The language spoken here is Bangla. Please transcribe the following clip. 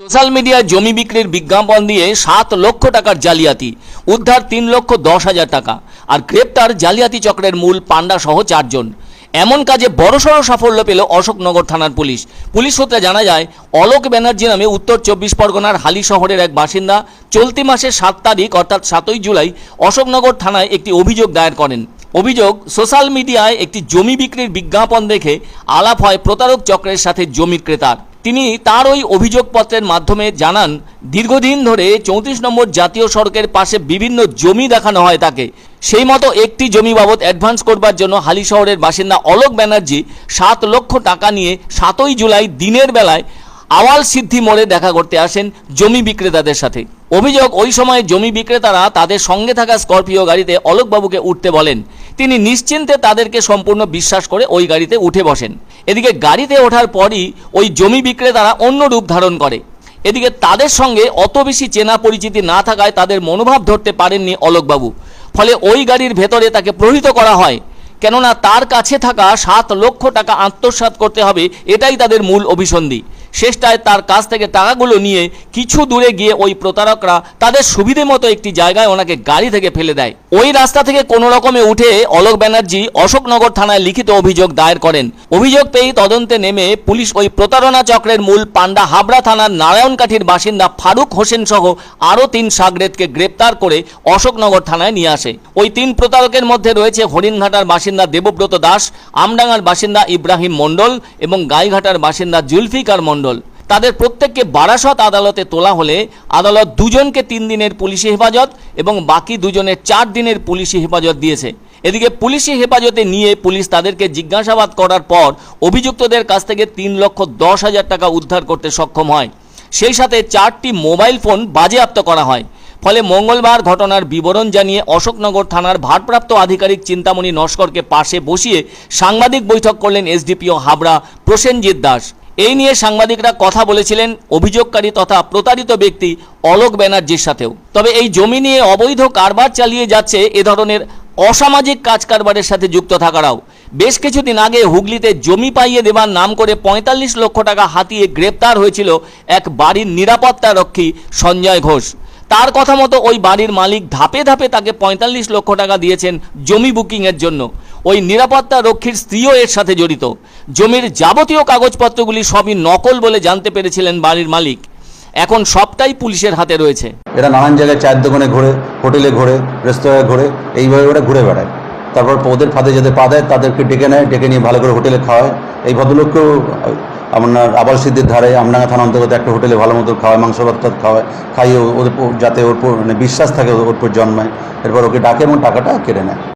সোশ্যাল মিডিয়ায় জমি বিক্রির বিজ্ঞাপন দিয়ে সাত লক্ষ টাকার জালিয়াতি, উদ্ধার তিন লক্ষ দশ হাজার টাকা আর গ্রেপ্তার জালিয়াতি চক্রের মূল পান্ডা সহ চারজন। এমন কাজে বড়সড় সাফল্য পেল অশোকনগর থানার পুলিশ। পুলিশ সূত্রে জানা যায়, অলোক ব্যানার্জি নামে উত্তর চব্বিশ পরগনার হালি শহরের এক বাসিন্দা চলতি মাসের সাত তারিখ অর্থাৎ সাতই জুলাই অশোকনগর থানায় একটি অভিযোগ দায়ের করেন। অভিযোগ, সোশ্যাল মিডিয়ায় একটি জমি বিক্রির বিজ্ঞাপন দেখে আলাপ হয় প্রতারক চক্রের সাথে জমি ক্রেতার। তিনি তার ওই অভিযোগপত্রের মাধ্যমে জানান, দীর্ঘদিন ধরে চৌত্রিশ নম্বর জাতীয় সড়কের পাশে বিভিন্ন জমি দেখানো হয় তাকে। সেই মতো একটি জমি বাবদ অ্যাডভান্স করবার জন্য হালি শহরের বাসিন্দা অলোক ব্যানার্জি সাত লক্ষ টাকা নিয়ে সাতই জুলাই দিনের বেলায় আওয়াল সিদ্ধি মোড়ে দেখা করতে আসেন জমি বিক্রেতাদের সাথে। অভিযোগ, ওই সময় জমি বিক্রেতারা তাদের সঙ্গে থাকা স্করপিও গাড়িতে অলোকবাবুকে উঠতে বলেন। তিনি নিশ্চিন্তে তাদেরকে সম্পূর্ণ বিশ্বাস করে ওই গাড়িতে উঠে বসেন। এদিকে গাড়িতে ওঠার পরই ওই জমি বিক্রেতারা অন্য রূপ ধারণ করে। এদিকে তাদের সঙ্গে অত বেশি চেনা পরিচিতি না থাকায় তাদের মনোভাব ধরতে পারেননি অলোকবাবু। ফলে ওই গাড়ির ভেতরে তাকে প্রহিত করা হয়। কেননা তার কাছে থাকা সাত লক্ষ টাকা আত্মসাত করতে হবে, এটাই তাদের মূল অভিসন্ধি। শেষটায় তার কাছ থেকে টাকাগুলো নিয়ে কিছু দূরে গিয়ে ওই প্রতারকরা তাদের সুবিধে মতো একটি জায়গায় ওনাকে গাড়ি থেকে ফেলে দেয়। ওই রাস্তা থেকে কোনো রকমে উঠে অলোক ব্যানার্জি অশোকনগর থানায় লিখিত অভিযোগ দায়ের করেন। অভিযোগ পেয়ে তদন্তে নেমে পুলিশ ওই প্রতারণা চক্রের মূল পান্ডা হাবড়া থানার নারায়ণকাঠির বাসিন্দা ফারুক হোসেন সহ আরও তিন সাগরেদকে গ্রেপ্তার করে অশোকনগর থানায় নিয়ে আসে। ওই তিন প্রতারকের মধ্যে রয়েছে হরিণঘাটার বাসিন্দা দেবব্রত দাস, আমডাঙ্গার বাসিন্দা ইব্রাহিম মণ্ডল এবং গাইঘাটার বাসিন্দা জুলফিকার মণ্ডল। তাদের প্রত্যেককে বারাসত আদালতে তোলা হলে আদালত দুজনকে তিন দিনের পুলিশি হেফাজত এবং বাকি দুজনের চার দিনের পুলিশি হেফাজত দিয়েছে। এদিকে পুলিশি হেফাজতে নিয়ে পুলিশ তাদেরকে জিজ্ঞাসাবাদ করার পর অভিযুক্তদের কাছ থেকে তিন লক্ষ দশ হাজার টাকা উদ্ধার করতে সক্ষম হয়। সেই সাথে চারটি মোবাইল ফোন বাজেয়াপ্ত করা হয়। ফলে মঙ্গলবার ঘটনার বিবরণ জানিয়ে অশোকনগর থানার ভারপ্রাপ্ত আধিকারিক চিন্তামণি নস্করকে পাশে বসিয়ে সাংবাদিক বৈঠক করলেন এসডিপিও হাবড়া প্রসেনজিৎ দাস। এই নিয়ে সাংবাদিকরা কথা বলেছিলেন অভিযোগকারী তথা প্রতারিত ব্যক্তি অলোক ব্যানার্জির সাথেও। তবে এই জমি নিয়ে অবৈধ কারবার চালিয়ে যাচ্ছে এ ধরনের অসামাজিক কাজ কারবারের সাথে যুক্ত থাকারাও। বেশ কিছুদিন আগে হুগলিতে জমি পাইয়ে দেবার নাম করে পঁয়তাল্লিশ লক্ষ টাকা হাতিয়ে গ্রেপ্তার হয়েছিল এক বাড়ির নিরাপত্তা রক্ষী সঞ্জয় ঘোষ। তার কথা মতো ওই বাড়ির মালিক ধাপে ধাপে তাকে পঁয়তাল্লিশ লক্ষ টাকা দিয়েছেন জমি বুকিংয়ের জন্য। ওই নিরাপত্তা রক্ষীর স্ত্রীও এর সাথে জড়িত। জমির যাবতীয় কাগজপত্রগুলি সবই নকল বলে জানতে পেরেছিলেন বাড়ির মালিক। এখন সবটাই পুলিশের হাতে রয়েছে। এরা নানান জায়গায় চায়ের দোকানে ঘোরে, হোটেলে ঘোরে, রেস্তোরাঁয় ঘোরে, এইভাবে ওরা ঘুরে বেড়ায়। তারপর ওদের ফাঁদে যাদের পা দেয় তাদেরকে ডেকে নেয়, ডেকে নিয়ে ভালো করে হোটেলে খাওয়ায়। এই ভদ্রলোককেও আপনার আবার সিদ্ধির ধারে আমডাঙ্গা থানা অন্তর্গত একটা হোটেলে ভালো মতো খাওয়ায়, মাংস ভাত খাওয়ায়, খাইয়ে ওদের যাতে ওর মানে বিশ্বাস থাকে ওর জন্মায়। এরপর ওকে ডাকে এবং টাকাটা কেড়ে নেয়।